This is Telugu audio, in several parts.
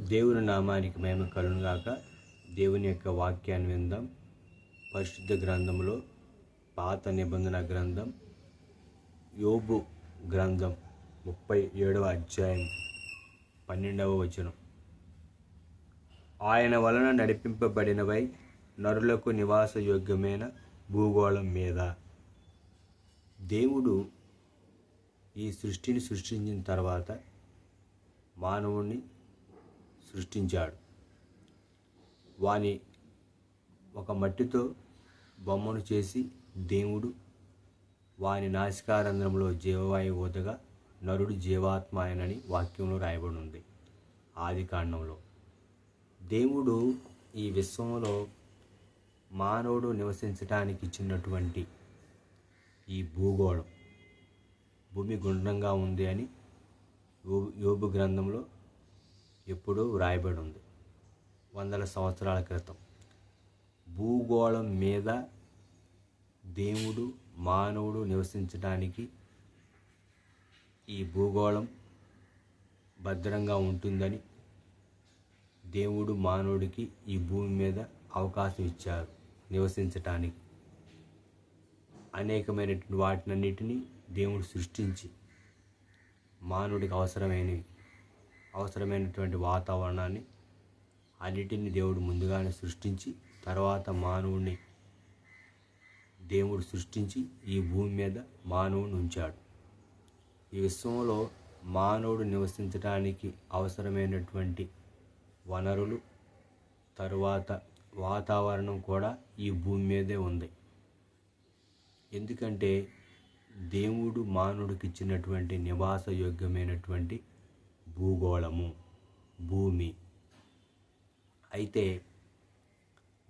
దేవుని నామానికి మేము కలుగుగాక దేవుని యొక్క వాక్యాన్ని విందాం. పరిశుద్ధ గ్రంథంలో పాత నిబంధన గ్రంథం యోబు గ్రంథం ముప్పై ఏడవ అధ్యాయం పన్నెండవ వచనం. ఆయన వలన నడిపింపబడినవై నరులకు నివాస యోగ్యమైన భూగోళం మీద. దేవుడు ఈ సృష్టిని సృష్టించిన తర్వాత మానవుణ్ణి సృష్టించాడు. వాని ఒక మట్టితో బొమ్మను చేసి దేవుడు వాని నాసికారంధ్రంలో జీవవాయువు ఊతగా నరుడు జీవాత్మాయనని వాక్యంలో రాయబడి ఉంది ఆది కాండంలో. దేవుడు ఈ విశ్వంలో మానవుడు నివసించడానికి ఇచ్చినటువంటి ఈ భూగోళం భూమి గుండ్రంగా ఉంది అని యోబు గ్రంథంలో ఎప్పుడో వ్రాయబడి ఉంది. వందల సంవత్సరాల క్రితం. భూగోళం మీద దేవుడు మానవుడు నివసించడానికి ఈ భూగోళం భద్రంగా ఉంటుందని దేవుడు మానవుడికి ఈ భూమి మీద అవకాశం ఇచ్చారు నివసించటానికి. అనేకమైనటువంటి వాటినన్నిటినీ దేవుడు సృష్టించి మానవుడికి అవసరమైనవి. అవసరమైనటువంటి వాతావరణాన్ని అన్నిటిని దేవుడు ముందుగానే సృష్టించి తర్వాత మానవుడిని దేవుడు సృష్టించి ఈ భూమి మీద మానవుని ఉంచాడు. ఈ విశ్వంలో మానవుడు నివసించడానికి అవసరమైనటువంటి వనరులు తరువాత వాతావరణం కూడా ఈ భూమి మీదే ఉంది. ఎందుకంటే దేవుడు మానవుడికి ఇచ్చినటువంటి నివాస యోగ్యమైనటువంటి భూగోళము భూమి. అయితే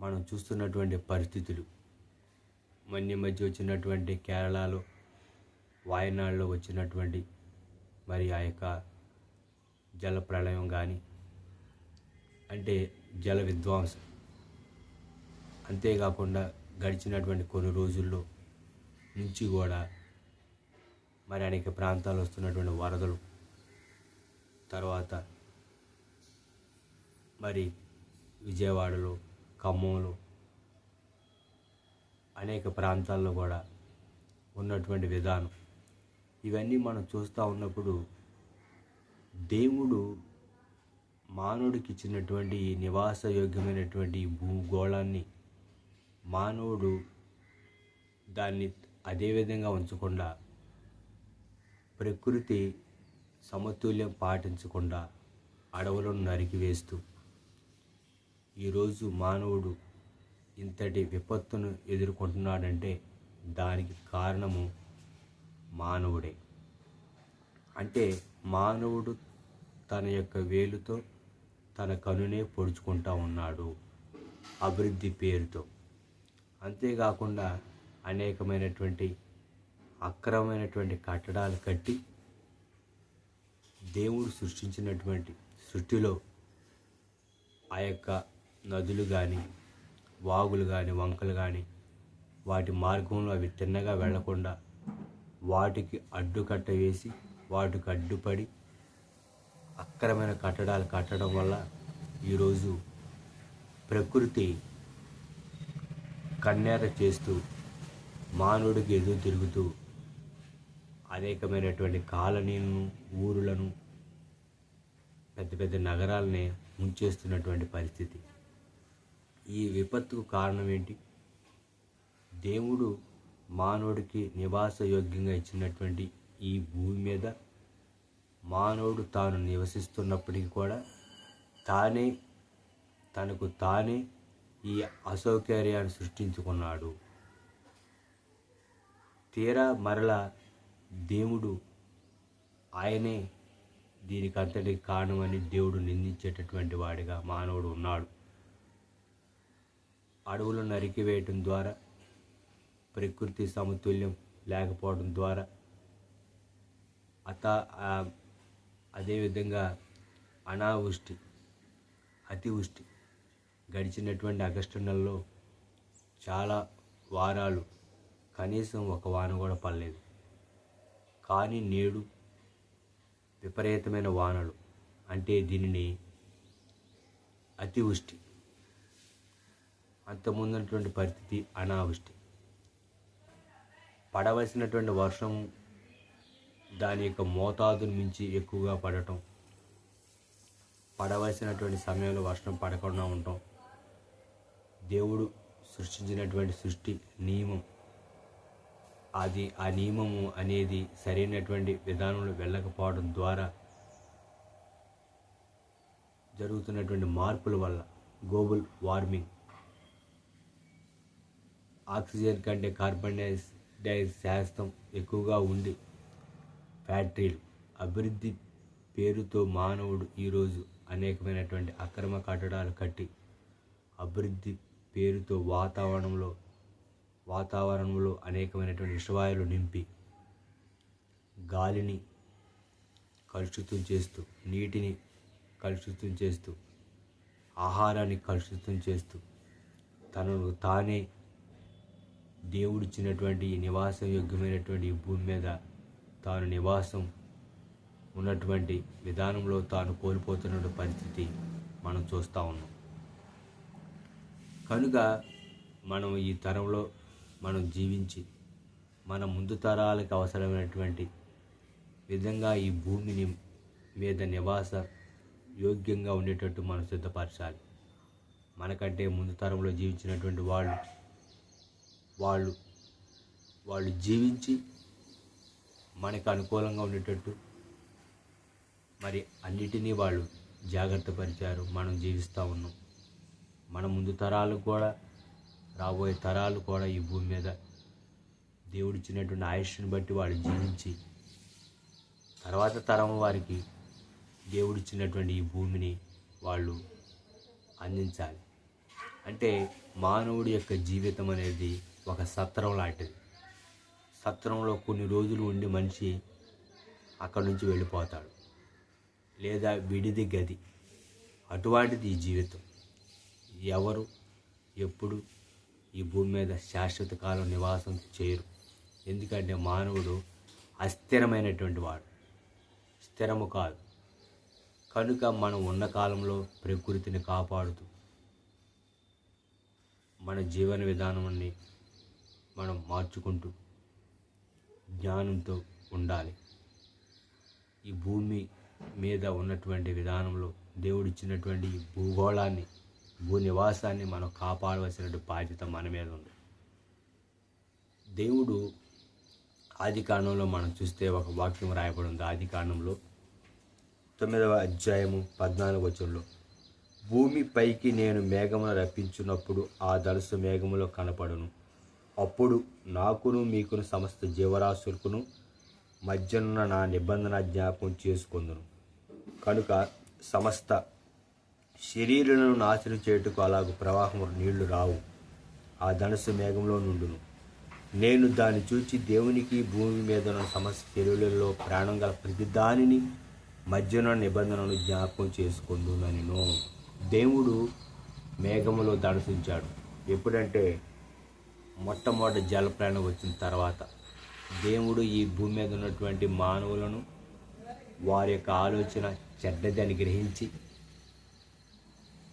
మనం చూస్తున్నటువంటి పరిస్థితులు మొన్న మధ్య వచ్చినటువంటి కేరళలో వాయనాడులో వచ్చినటువంటి మరి ఆ యొక్క జల ప్రళయం కానీ అంటే జల విధ్వంసం. అంతేకాకుండా గడిచినటువంటి కొన్ని రోజుల్లో నుంచి కూడా మరి అనేక ప్రాంతాలు వస్తున్నటువంటి వరదలు తర్వాత మరి విజయవాడలో ఖమ్మంలో అనేక ప్రాంతాల్లో కూడా ఉన్నటువంటి విధానం. ఇవన్నీ మనం చూస్తూ ఉన్నప్పుడు దేవుడు మానవుడికి ఇచ్చినటువంటి ఈ నివాస యోగ్యమైనటువంటి భూగోళాన్ని మానవుడు దాన్ని అదే విధంగా ఉంచకుండా ప్రకృతి సమతుల్యం పాటించకుండా అడవులను నరికివేస్తూ ఈరోజు మానవుడు ఇంతటి విపత్తును ఎదుర్కొంటున్నాడంటే దానికి కారణము మానవుడే. అంటే మానవుడు తన యొక్క వేలుతో తన కనునే పొడుచుకుంటా ఉన్నాడు అభివృద్ధి పేరుతో. అంతేకాకుండా అనేకమైనటువంటి అక్రమమైనటువంటి కట్టడాలు కట్టి దేవుడు సృష్టించినటువంటి సృష్టిలో ఆ యొక్క నదులు కానీ వాగులు కానీ వంకలు కానీ వాటి మార్గంలో అవి తిన్నగా వెళ్ళకుండా వాటికి అడ్డుకట్ట వేసి వాటికి అడ్డుపడి అక్రమైన కట్టడాలు కట్టడం వల్ల ఈరోజు ప్రకృతి కన్నేర చేస్తూ మానవుడికి ఎదురు తిరుగుతూ అనేకమైనటువంటి కాలనీలను ఊరులను పెద్ద పెద్ద నగరాలనే ముంచేస్తున్నటువంటి పరిస్థితి. ఈ విపత్తుకు కారణం ఏంటి? దేవుడు మానవుడికి నివాస యోగ్యంగా ఇచ్చినటువంటి ఈ భూమి మీద మానవుడు తాను నివసిస్తున్నప్పటికీ కూడా తానే తనకు తానే ఈ అసౌకర్యాన్ని సృష్టించుకున్నాడు. తీరా మరలా దేవుడు ఆయనే దీనికి అంతటికి కారణమని దేవుడు నిందించేటటువంటి వాడిగా మానవుడు ఉన్నాడు. అడవులు నరికివేయటం ద్వారా ప్రకృతి సమతుల్యం లేకపోవడం ద్వారా అత అదేవిధంగా అనావృష్టి అతివృష్టి గడిచినటువంటి ఆగస్టు నెలలో చాలా వారాలు కనీసం ఒక వాన కూడా పడలేదు. కానీ నేడు విపరీతమైన వానలు అంటే దీనిని అతివృష్టి. అంతకుముందున్నటువంటి పరిస్థితి అనావృష్టి. పడవలసినటువంటి వర్షం దాని యొక్క మోతాదును మించి ఎక్కువగా పడటం పడవలసినటువంటి సమయంలో వర్షం పడకుండా ఉండటం దేవుడు సృష్టించినటువంటి సృష్టి నియమం అది ఆ నియమము అనేది సరైనటువంటి విధానంలో వెళ్ళకపోవడం ద్వారా జరుగుతున్నటువంటి మార్పుల వల్ల గ్లోబల్ వార్మింగ్ ఆక్సిజన్ కంటే కార్బన్ డైఆక్సైడ్ శాస్త్రం ఎక్కువగా ఉండి ఫ్యాక్టరీలు అభివృద్ధి పేరుతో మానవుడు ఈరోజు అనేకమైనటువంటి అక్రమ కట్టడాలు కట్టి అభివృద్ధి పేరుతో వాతావరణంలో వాతావరణంలో అనేకమైనటువంటి విషవాయువులు నింపి గాలిని కలుషితం చేస్తూ నీటిని కలుషితం చేస్తూ ఆహారాన్ని కలుషితం చేస్తూ తనను తానే దేవుడిచ్చినటువంటి నివాసం యోగ్యమైనటువంటి భూమి మీద తాను నివాసం ఉన్నటువంటి విధానంలో తాను కోల్పోతున్న పరిస్థితి మనం చూస్తూ ఉన్నాం. కనుక మనం ఈ తరంలో మనం జీవించి మన ముందు తరాలకు అవసరమైనటువంటి విధంగా ఈ భూమిని మీద నివాస యోగ్యంగా ఉండేటట్టు మనం సిద్ధపరచాలి. మనకంటే ముందు తరంలో జీవించినటువంటి వాళ్ళు వాళ్ళు వాళ్ళు జీవించి మనకు అనుకూలంగా ఉండేటట్టు మరి అన్నిటినీ వాళ్ళు జాగ్రత్త పరిచారు. మనం జీవిస్తూ ఉన్నాం. మన ముందు తరాలు కూడా రాబోయే తరాలు కూడా ఈ భూమి మీద దేవుడు ఇచ్చినటువంటి ఆయుష్ని బట్టి వాళ్ళు జీవించి తర్వాత తరం వారికి దేవుడిచ్చినటువంటి ఈ భూమిని వాళ్ళు అందించాలి. అంటే మానవుడి యొక్క జీవితం అనేది ఒక సత్రం లాంటిది. సత్రంలో కొన్ని రోజులు ఉండి మనిషి అక్కడి నుంచి వెళ్ళిపోతాడు. లేదా విడిది గది. అటువంటిది ఈ జీవితం. ఎవరు ఎప్పుడు ఈ భూమి మీద శాశ్వత కాలం నివాసం చేయరు. ఎందుకంటే మానవుడు అస్థిరమైనటువంటి వాడు. స్థిరము కాదు. కనుక మనం ఉన్న కాలంలో ప్రకృతిని కాపాడుతూ మన జీవన విధానాన్ని మనం మార్చుకుంటూ జ్ఞానంతో ఉండాలి. ఈ భూమి మీద ఉన్నటువంటి విధానంలో దేవుడిచ్చినటువంటి ఈ భూగోళాన్ని భూ నివాసాన్ని మనం కాపాడవలసిన బాధ్యత మన మీద ఉంది. దేవుడు ఆది కాండంలో మనం చూస్తే ఒక వాక్యం రాయబడి ఉంది ఆది కాండంలో తొమ్మిదవ అధ్యాయము పద్నాలుగు వచనంలో భూమి పైకి నేను మేఘమును రప్పించున్నప్పుడు ఆ దళసు మేఘములో కనపడును. అప్పుడు నాకును మీకును సమస్త జీవరాశులకును మధ్యనున్న నా నిబంధన జ్ఞాపకం చేసుకుందును. కనుక సమస్త శరీరులను నాశనం చేయుటకు అలాగూ ప్రవాహము నీళ్ళు రావు. ఆ ధనస్సు మేఘంలో నుండును. నేను దాన్ని చూచి దేవునికి భూమి మీద ఉన్న సమస్త శరీరులలో ప్రాణం గల ప్రతి దానిని మధ్యన నిబంధనను జ్ఞాపకం చేసుకుందుననిను. దేవుడు మేఘములో దర్శించాడు ఎప్పుడంటే మొట్టమొదటి జలప్రాణం వచ్చిన తర్వాత దేవుడు ఈ భూమి మీద ఉన్నటువంటి మానవులను వారి యొక్క ఆలోచన చెడ్డదని గ్రహించి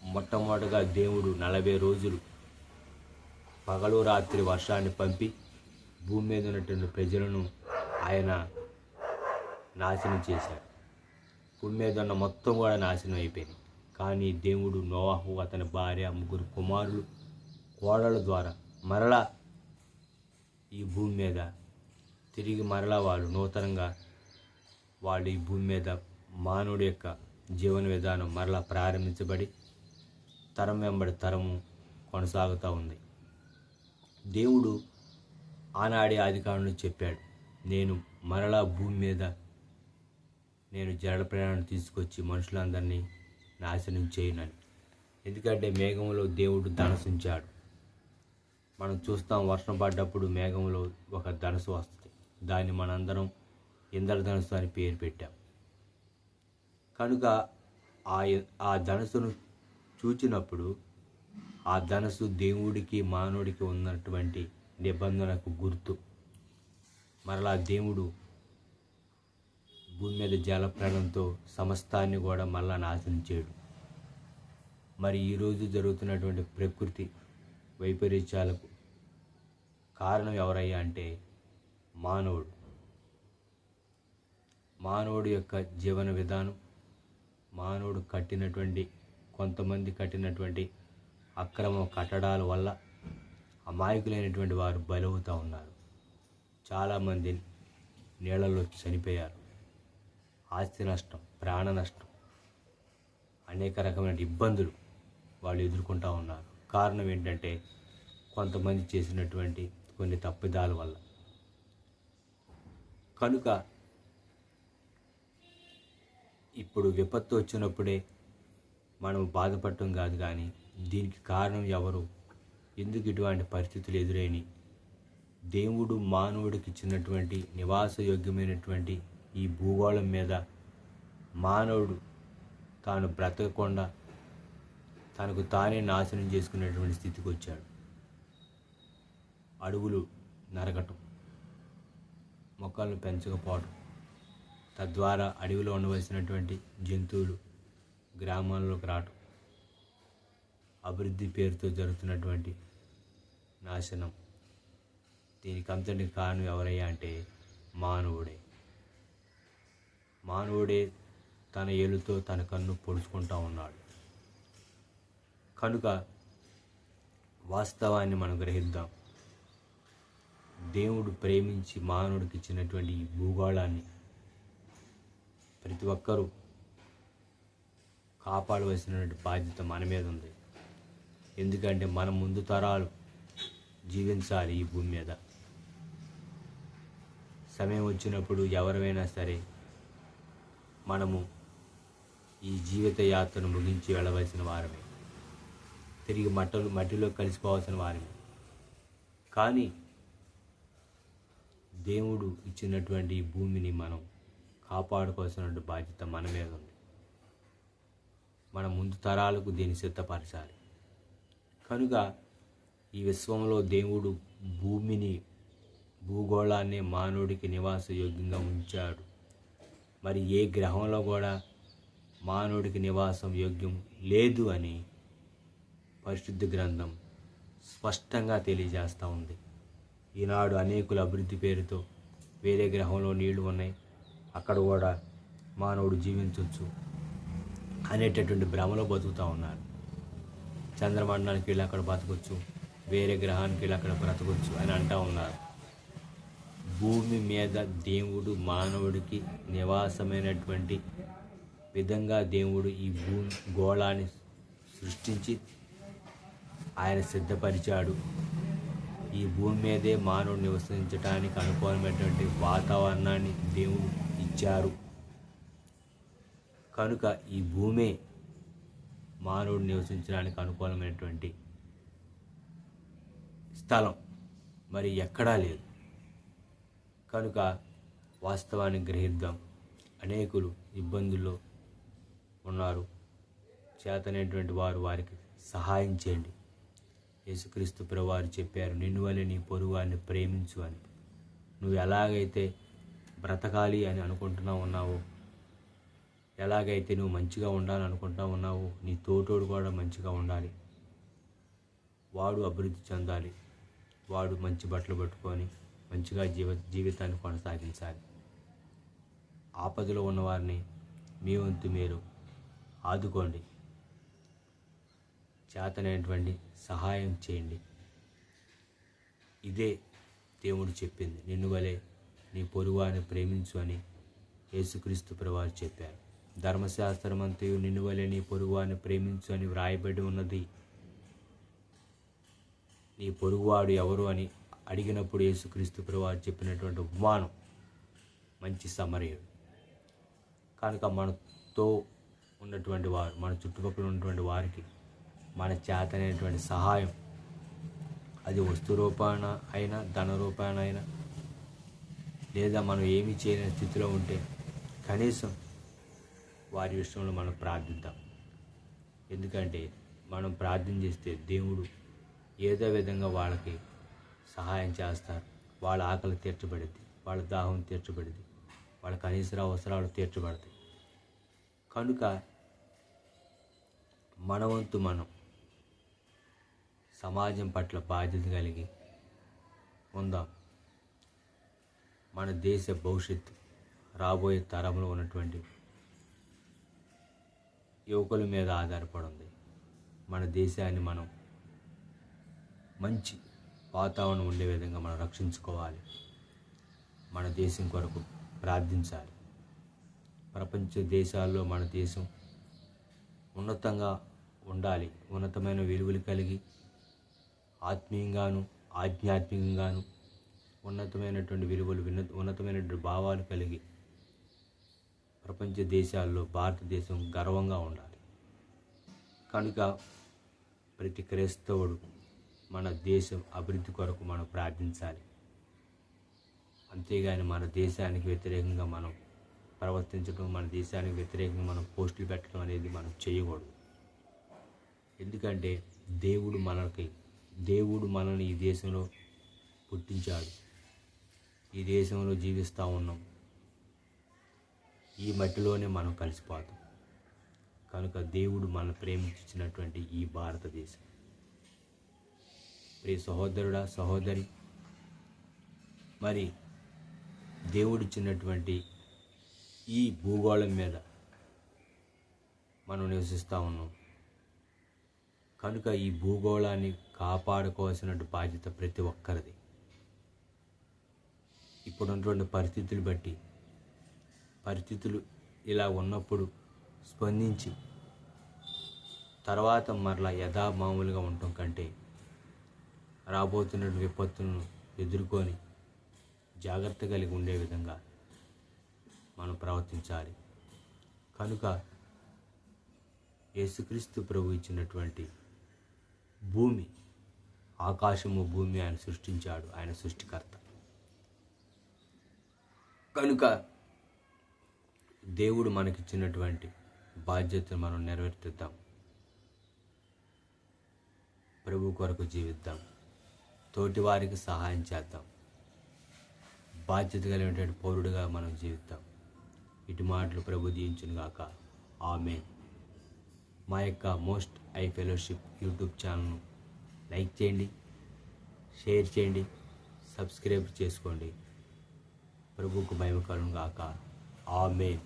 మొట్టమొదటిగా దేవుడు నలభై రోజులు పగలు రాత్రి వర్షాన్ని పంపి భూమి మీద ఉన్నటువంటి ప్రజలను ఆయన నాశనం చేశాడు. భూమి మీద ఉన్న మొత్తం కూడా నాశనం అయిపోయింది. కానీ దేవుడు నోవాహు అతని భార్య ముగ్గురు కుమారులు కోడల ద్వారా మరలా ఈ భూమి మీద తిరిగి మరలా వాళ్ళు నూతనంగా వాళ్ళు ఈ భూమి మీద మానవుడి యొక్క జీవన విధానం మరలా ప్రారంభించబడి తరం వెంబడి తరము కొనసాగుతూ ఉంది. దేవుడు ఆనాడే అధికారులు చెప్పాడు నేను మరలా భూమి మీద నేను జల ప్రయాణం తీసుకొచ్చి మనుషులందరినీ నాశనం చేయనని. ఎందుకంటే మేఘంలో దేవుడు ధనసించాడు. మనం చూస్తాం వర్షం పడ్డప్పుడు మేఘంలో ఒక ధనుసు వస్తుంది. దాన్ని మనందరం ఇంద్రధనుసు అని పేరు పెట్టాం. కనుక ఆ ఆ ధనుసును చూచినప్పుడు ఆ ధనస్సు దేవుడికి మానవుడికి ఉన్నటువంటి నిబంధనకు గుర్తు. మరలా దేవుడు భూమి మీద జలప్రాణంతో సమస్తాన్ని కూడా మళ్ళా నాశనం చేయడు. మరి ఈరోజు జరుగుతున్నటువంటి ప్రకృతి వైపరీత్యాలకు కారణం ఎవరయ్యా అంటే మానవుడు. మానవుడు యొక్క జీవన విధానం మానవుడు కట్టినటువంటి కొంతమంది కట్టినటువంటి అక్రమ కట్టడాల వల్ల అమాయకులైనటువంటి వారు బలవుతూ ఉన్నారు. చాలామంది నీళ్ళలో చనిపోయారు. ఆస్తి నష్టం ప్రాణ నష్టం అనేక రకమైన ఇబ్బందులు వాళ్ళు ఎదుర్కొంటూ ఉన్నారు. కారణం ఏంటంటే కొంతమంది చేసినటువంటి కొన్ని తప్పిదాల వల్ల. కనుక ఇప్పుడు విపత్తు వచ్చినప్పుడే మనం బాధపడటం కాదు కానీ దీనికి కారణం ఎవరు? ఎందుకు ఇటువంటి పరిస్థితులు ఎదురైనవి దేవుడు మానవుడికి ఇచ్చినటువంటి నివాసయోగ్యమైనటువంటి ఈ భూగోళం మీద మానవుడు తాను బ్రతకకుండా తనకు తానే నాశనం చేసుకునేటువంటి స్థితికి వచ్చాడు. అడవులు నరకటం మొక్కలను పెంచకపోవడం తద్వారా అడవిలో ఉండవలసినటువంటి జంతువులు గ్రామాల్లోకి రావటం. అభివృద్ధి పేరుతో జరుగుతున్నటువంటి నాశనం. దీనికి అంతటి కారణం ఎవరయ్యా అంటే మానవుడే. మానవుడే తన ఏలుతో తన కన్ను పొడుచుకుంటా ఉన్నాడు. కనుక వాస్తవాన్ని మనం గ్రహిద్దాం. దేవుడు ప్రేమించి మానవుడికి ఇచ్చినటువంటి ఈ భూగోళాన్ని ప్రతి ఒక్కరూ కాపాడవలసినటువంటి బాధ్యత మన మీద ఉంది. ఎందుకంటే మన ముందు తరాలు జీవించాలి ఈ భూమి మీద. సమయం వచ్చినప్పుడు ఎవరైనా సరే మనము ఈ జీవిత యాత్రను ముగించి వెళ్ళవలసిన వారమే. తిరిగి మట్టలు మట్టిలో కలిసిపోవాల్సిన వారమే. కానీ దేవుడు ఇచ్చినటువంటి ఈ భూమిని మనం కాపాడుకోవాల్సిన బాధ్యత మన మీద ఉంది. మన ముందు తరాలకు దీన్ని సిద్ధపరచాలి. కనుక ఈ విశ్వంలో దేవుడు భూమిని భూగోళాన్ని మానవుడికి నివాసయోగ్యంగా ఉంచాడు. మరి ఏ గ్రహంలో కూడా మానవుడికి నివాసం యోగ్యం లేదు అని పరిశుద్ధ గ్రంథం స్పష్టంగా తెలియజేస్తూ ఉంది. ఈనాడు అనేకుల అభివృద్ధి పేరుతో వేరే గ్రహంలో నీళ్ళు ఉన్నాయి. అక్కడ కూడా మానవుడు జీవించవచ్చు అనేటటువంటి భ్రమలో బతుకుతూ ఉన్నారు. చంద్రమండలానికి వెళ్ళి అక్కడ బతకొచ్చు వేరే గ్రహానికి వెళ్ళి అక్కడ బ్రతకొచ్చు అని అంటూ ఉన్నారు. భూమి మీద దేవుడు మానవుడికి నివాసమైనటువంటి విధంగా దేవుడు ఈ భూమి గోళాన్ని సృష్టించి ఆయన సిద్ధపరిచాడు. ఈ భూమి మీదే మానవుడు నివసించడానికి అనుకూలమైనటువంటి వాతావరణాన్ని దేవుడు ఇచ్చారు. కనుక ఈ భూమే మానవుడు నివసించడానికి అనుకూలమైనటువంటి స్థలం. మరి ఎక్కడా లేదు. కనుక వాస్తవాన్ని గ్రహిద్దాం. అనేకులు ఇబ్బందుల్లో ఉన్నారు. చేతనేటువంటి వారు వారికి సహాయం చేయండి. యేసుక్రీస్తు ప్రభువారు చెప్పారు నిన్ను వల్ల నీ పొరుగువారిని ప్రేమించు అని. నువ్వు ఎలాగైతే బ్రతకాలి అని అనుకుంటున్నా ఉన్నావో ఎలాగైతే నువ్వు మంచిగా ఉండాలనుకుంటా ఉన్నావు నీ తోటోడు కూడా మంచిగా ఉండాలి. వాడు అభివృద్ధి చెందాలి. వాడు మంచి బట్టలు పట్టుకొని మంచిగా జీవ జీవితాన్ని కొనసాగించాలి. ఆపదలో ఉన్నవారిని మీ వంతు మీరు ఆదుకోండి. చేతనైనటువంటి సహాయం చేయండి. ఇదే దేవుడు చెప్పింది. నిన్ను వలె నీ పొరుగువారిని ప్రేమించు అని యేసుక్రీస్తు ప్రభువారు చెప్పారు. ధర్మశాస్త్రం అంతయు నిన్ను వలె నీ ప్రేమించు అని వ్రాయబడి ఉన్నది. నీ పొరుగువాడు ఎవరు అని అడిగినప్పుడు యేసుక్రీస్తు ప్రభువారు చెప్పినటువంటి ఉపమానం మంచి సమరయుడు కనుక మనతో ఉన్నటువంటి వారు మన చుట్టుపక్కల ఉన్నటువంటి వారికి మన చేతనైనటువంటి సహాయం. అది వస్తు రూపాన అయినా ధన రూపాన అయినా లేదా మనం ఏమి చేయలేని స్థితిలో ఉంటే కనీసం వారి విషయంలో మనం ప్రార్థిద్దాం. ఎందుకంటే మనం ప్రార్థన చేస్తే దేవుడు ఏదో విధంగా వాళ్ళకి సహాయం చేస్తారు. వాళ్ళ ఆకలి తీర్చబడింది వాళ్ళ దాహం తీర్చబడింది వాళ్ళ కనీస అవసరాలు తీర్చబడతాయి. కనుక మనవంతు మనం సమాజం పట్ల బాధ్యత కలిగి ఉందాం. మన దేశ భవిష్యత్తు రాబోయే తరంలో ఉన్నటువంటి యువకుల మీద ఆధారపడి ఉంది మన దేశాన్ని మనం మంచి వాతావరణం ఉండే విధంగా మనం రక్షించుకోవాలి. మన దేశం కొరకు ప్రార్థించాలి. ప్రపంచ దేశాల్లో మన దేశం ఉన్నతంగా ఉండాలి. ఉన్నతమైన విలువలు కలిగి ఆత్మీయంగాను ఆధ్యాత్మికంగాను ఉన్నతమైనటువంటి విలువలు విన్న- ఉన్నతమైనటువంటి భావాలు కలిగి ప్రపంచ దేశాల్లో భారతదేశం గర్వంగా ఉండాలి. కనుక ప్రతి క్రైస్తవుడు మన దేశం అభివృద్ధి కొరకు మనం ప్రార్థించాలి. అంతేగాని మన దేశానికి వ్యతిరేకంగా మనం ప్రవర్తించడం మన దేశానికి వ్యతిరేకంగా మనం పోస్టులు పెట్టడం అనేది మనం చేయకూడదు. ఎందుకంటే దేవుడు మనకి దేవుడు మనల్ని ఈ దేశంలో పుట్టించాడు. ఈ దేశంలో జీవిస్తూ ఉన్నాం. ఈ మట్టిలోనే మనం కలిసిపోతాం. కనుక దేవుడు మన ప్రేమించినటువంటి ఈ భారతదేశం. ప్రియ సహోదరుడా సహోదరి మరి దేవుడిచ్చినటువంటి ఈ భూగోళం మీద మనం నివసిస్తూ ఉన్నాం. కనుక ఈ భూగోళాన్ని కాపాడుకోవాల్సిన బాధ్యత ప్రతి ఒక్కరిది. ఇప్పుడున్నటువంటి పరిస్థితులు బట్టి పరిస్థితులు ఇలా ఉన్నప్పుడు స్పందించి తర్వాత మరలా యథామామూలుగా ఉండటం కంటే రాబోతున్న విపత్తులను ఎదుర్కొని జాగ్రత్త కలిగి ఉండే విధంగా మనం ప్రవర్తించాలి. కనుక యేసుక్రీస్తు ప్రభు ఇచ్చినటువంటి భూమి ఆకాశము భూమి ఆయన సృష్టించాడు. ఆయన సృష్టికర్త. కనుక దేవుడు మనకిచ్చినటువంటి బాధ్యతను మనం నెరవేర్తిద్దాం ప్రభు కొరకు జీవిద్దాం. తోటి వారికి సహాయం చేద్దాం. బాధ్యత కలిగినటువంటి పౌరుడిగా మనం జీవిద్దాం. ఇటు మాటలు ప్రభు దీవించును గాక. ఆమె మా యొక్క మోస్ట్ ఐ ఫెలోషిప్ యూట్యూబ్ ఛానల్ను లైక్ చేయండి షేర్ చేయండి సబ్స్క్రైబ్ చేసుకోండి. ప్రభుకు మహిమకరం గాక. ఆమె